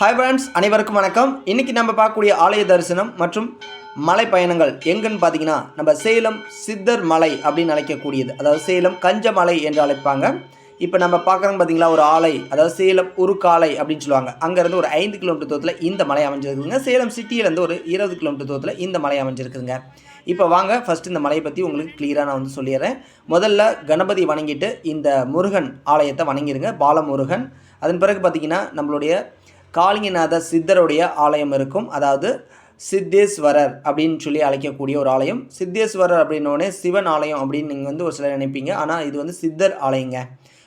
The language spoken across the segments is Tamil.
ஹாய் ஃப்ரெண்ட்ஸ் அனைவருக்கும் வணக்கம். இன்றைக்கி நம்ம பார்க்கக்கூடிய ஆலய தரிசனம் மற்றும் மலை பயணங்கள் எங்கன்னு பார்த்தீங்கன்னா நம்ம சேலம் சித்தர் மலை அப்படின்னு அழைக்கக்கூடியது. அதாவது சேலம் கஞ்சமலை என்று அழைப்பாங்க. இப்போ நம்ம பார்க்குறோம் பார்த்தீங்களா ஒரு ஆலை அதாவது சேலம் உருக்காலை அப்படின்னு சொல்லுவாங்க. அங்கேருந்து ஒரு ஐந்து கிலோமீட்டர் தூரத்தில் இந்த மலை அமைஞ்சிருக்குதுங்க. சேலம் சிட்டியிலேருந்து ஒரு இருபது கிலோமீட்டர் தூரத்தில் இந்த மலை அமைஞ்சிருக்குதுங்க. இப்போ வாங்க ஃபஸ்ட் இந்த மலையை பற்றி உங்களுக்கு கிளியராக நான் வந்து சொல்லிடுறேன். முதல்ல கணபதி வணங்கிட்டு இந்த முருகன் ஆலயத்தை வணங்கிடுங்க பாலமுருகன். அதன் பிறகு பார்த்திங்கன்னா நம்மளுடைய காளிங்கநாத சித்தருடைய ஆலயம் இருக்கும். அதாவது சித்தேஸ்வரர் அப்படின்னு சொல்லி அழைக்கக்கூடிய ஒரு ஆலயம். சித்தேஸ்வரர் அப்படின்னோடனே சிவன் ஆலயம் அப்படின்னு நீங்கள் வந்து ஒரு சிலர் நினைப்பீங்க. ஆனால் இது வந்து சித்தர் ஆலயங்க.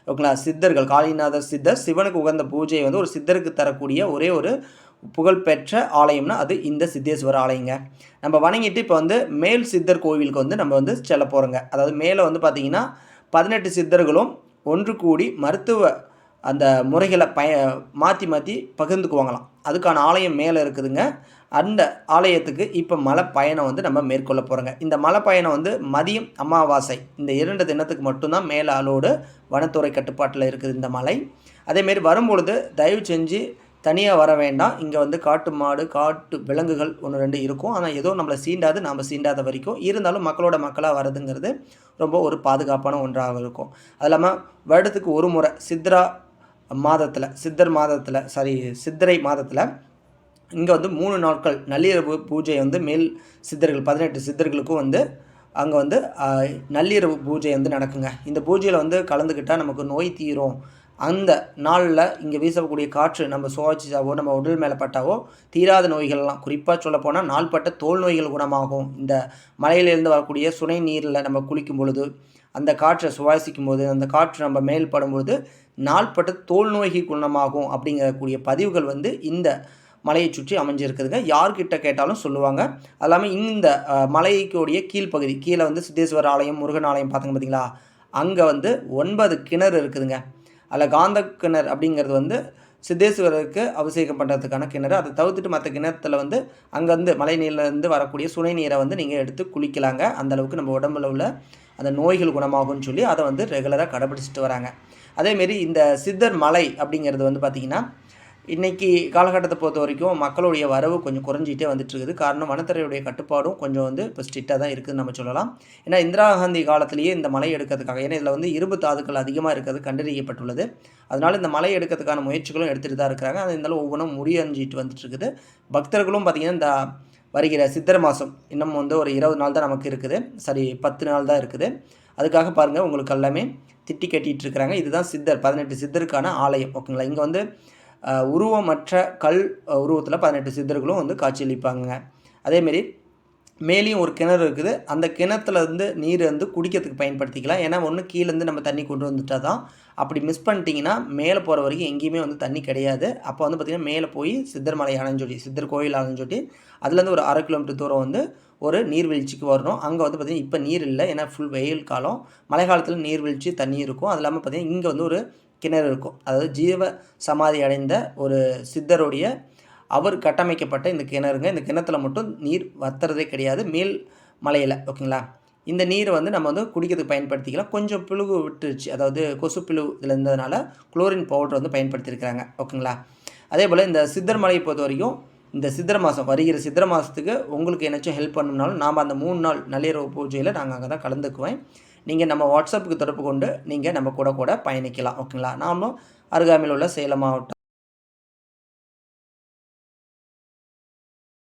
ஓகேங்களா? சித்தர்கள் காளிநாதர் சித்தர் சிவனுக்கு உகந்த பூஜையை வந்து ஒரு சித்தருக்கு தரக்கூடிய ஒரே ஒரு புகழ்பெற்ற ஆலயம்னா அது இந்த சித்தேஸ்வர ஆலயங்க. நம்ம வணங்கிட்டு இப்போ வந்து மேல் சித்தர் கோவிலுக்கு வந்து நம்ம வந்து செல்ல போகிறோங்க அதாவது மேலே வந்து பார்த்திங்கன்னா பதினெட்டு சித்தர்களும் ஒன்று கூடி மருத்துவ அந்த முறைகளை பய மாற்றி மாற்றி பகிர்ந்துக்குவாங்களாம். அதுக்கான ஆலயம் மேலே இருக்குதுங்க. அந்த ஆலயத்துக்கு இப்போ மலை பயணம் வந்து நம்ம மேற்கொள்ள போகிறோங்க இந்த மலை பயணம் வந்து மதியம் அமாவாசை. இந்த இரண்டு தினத்துக்கு மட்டும்தான் மேலே அலோடு வனத்துறை கட்டுப்பாட்டில் இருக்குது இந்த மலை. அதேமாரி வரும்பொழுது தயவு செஞ்சு தனியாக வர வேண்டாம். இங்கே வந்து காட்டு மாடு காட்டு விலங்குகள் ஒன்று ரெண்டு இருக்கும். ஆனால் ஏதோ நம்மளை சீண்டாது. நாம் சீண்டாத வரைக்கும். இருந்தாலும் மக்களோட மக்களாக வரதுங்கிறது ரொம்ப ஒரு பாதுகாப்பான ஒன்றாக இருக்கும். அது இல்லாமல் வருடத்துக்கு ஒரு முறை சித்ரா மாதத்தில் சித்தர் மாதத்தில் சாரி சித்திரை மாதத்தில் இங்கே வந்து மூணு நாட்கள் நள்ளிரவு பூஜை வந்து மேல் சித்தர்கள் பதினெட்டு சித்தர்களுக்கும் வந்து அங்கே வந்து நள்ளிரவு பூஜை வந்து நடக்குங்க. இந்த பூஜையில் வந்து கலந்துக்கிட்டால் நமக்கு நோய் தீரும். அந்த நாளில் இங்கே வீசக்கூடிய காற்று நம்ம சுவாசிச்சாவோ நம்ம உடல் மேலே பட்டாவோ தீராத நோய்கள்லாம் குறிப்பாக சொல்லப்போனால் நாள்பட்ட தோல் நோய்கள் குணமாகும். இந்த மலையிலேருந்து வரக்கூடிய சுனை நீரில் நம்ம குளிக்கும் பொழுது அந்த காற்றை சுவாசிக்கும் போது அந்த காற்று நம்ம மேல் படும்பொழுது நாள்பட்ட தோல் நோய்க்கு குணமாகும் அப்படிங்கக்கூடிய பதிவுகள் வந்து இந்த மலையை சுற்றி அமைஞ்சிருக்குதுங்க. யார்கிட்ட கேட்டாலும் சொல்லுவாங்க. அது இல்லாமல் இந்த மலைக்குடைய கீழ்ப்பகுதி கீழே வந்து சித்தேஸ்வர ஆலயம் முருகன் ஆலயம் பார்த்துங்க பார்த்தீங்களா அங்கே வந்து ஒன்பது கிணறு இருக்குதுங்க. அதில் காந்த கிணறு அப்படிங்கிறது வந்து சித்தேஸ்வரருக்கு அபிஷேகம் பண்ணுறதுக்கான கிணறு. அதை தவிர்த்துட்டு மற்ற கிணத்துல வந்து அங்கேருந்து மழை நீர்லேருந்து வரக்கூடிய சுனை நீரை வந்து நீங்கள் எடுத்து குளிக்கலாங்க. அந்த அளவுக்கு நம்ம உடம்புல உள்ள அந்த நோய்கள் குணமாகும்னு சொல்லி அதை வந்து ரெகுலராக கடைபிடிச்சிட்டு வராங்க. அதேமாரி இந்த சித்தர் மலை அப்படிங்கிறது வந்து பார்த்திங்கன்னா இன்றைக்கி காலகட்டத்தை பொறுத்த வரைக்கும் மக்களுடைய வரவு கொஞ்சம் குறைஞ்சிட்டே வந்துட்டு இருக்குது காரணம் வனத்துறையுடைய கட்டுப்பாடும் கொஞ்சம் வந்து இப்போ ஸ்ட்ரிக்டாக தான் இருக்குதுன்னு நம்ம சொல்லலாம். ஏன்னா இந்திரா காந்தி காலத்திலேயே இந்த மலை எடுக்கிறதுக்காக ஏன்னா இதில் வந்து இரும்பு தாதுக்கள் அதிகமாக இருக்கிறது கண்டறியப்பட்டுள்ளது. அதனால் இந்த மலை எடுக்கிறதுக்கான முயற்சிகளும் எடுத்துகிட்டு தான் இருக்கிறாங்க. அது இருந்தாலும் ஒவ்வொன்றும் முடியஞ்சிட்டு வந்துட்டு இருக்குது பக்தர்களும் பார்த்திங்கன்னா இந்த வருகிற சித்திரை மாதம் இன்னும் வந்து ஒரு இருபது நாள் தான் நமக்கு இருக்குது. சரி பத்து நாள் தான் இருக்குது. அதுக்காக பாருங்கள் உங்களுக்கு எல்லாமே திட்டி கட்டிகிட்டு இருக்கிறாங்க. இதுதான் சித்தர் பதினெட்டு சித்தருக்கான ஆலயம் ஓகேங்களா? இங்கே வந்து உருவமற்ற கல் உருவத்தில் பதினெட்டு சித்தர்களும் வந்து காட்சியளிப்பாங்க அதேமாரி மேலேயும் ஒரு கிணறு இருக்குது. அந்த கிணத்துல இருந்து நீர் வந்து குடிக்கிறதுக்கு பயன்படுத்திக்கலாம். ஏன்னா ஒன்று கீழேருந்து நம்ம தண்ணி கொண்டு வந்துட்டா தான் அப்படி மிஸ் பண்ணிட்டீங்கன்னா மேலே போகிற வரைக்கும் எங்கேயுமே வந்து தண்ணி கிடையாது. அப்போ வந்து பார்த்திங்கன்னா மேலே போய் சித்தர் மலை அணைஞ்சொட்டி சித்தர் கோயில் அணைஞ்சொட்டி அதுலேருந்து ஒரு அரை கிலோமீட்டர் தூரம் வந்து ஒரு நீர்வீழ்ச்சிக்கு வரணும். அங்கே வந்து பார்த்திங்கன்னா இப்போ நீர் இல்லை. ஏன்னா ஃபுல் வெயில் காலம். மழை காலத்தில் நீர்வீழ்ச்சி தண்ணி இருக்கும். அது இல்லாமல் பார்த்திங்கன்னா இங்கே வந்து ஒரு கிணறு இருக்கும். அதாவது ஜீவ சமாதி அடைந்த ஒரு சித்தருடைய அவர் கட்டமைக்கப்பட்ட இந்த கிணறுங்க. இந்த கிணத்துல மட்டும் நீர் வத்துறதே கிடையாது. மேல் மலையில் ஓகேங்களா? இந்த நீரை வந்து நம்ம வந்து குடிக்கிறதுக்கு பயன்படுத்திக்கலாம். கொஞ்சம் பிழுகு விட்டுருச்சு. அதாவது கொசு பிழு இதில் இருந்ததுனால குளோரின் பவுடர் வந்து பயன்படுத்தியிருக்கிறாங்க ஓகேங்களா? அதே போல் இந்த சித்தர் மலையை பொறுத்த வரைக்கும் இந்த சித்திரை மாதம் வருகிற சித்திரை மாதத்துக்கு உங்களுக்கு என்னச்சும் ஹெல்ப் பண்ணணும்னாலும் நாம் அந்த மூணு நாள் நள்ளிரவு பூஜையில் நாங்கள் அங்கே தான் கலந்துக்குவேன். நீங்கள் நம்ம வாட்ஸ்அப்புக்கு தொடர்பு கொண்டு நீங்கள் நம்ம கூட கூட பயணிக்கலாம் ஓகேங்களா நாமளும் அருகாமையில் உள்ள சேலம் மாவட்டம்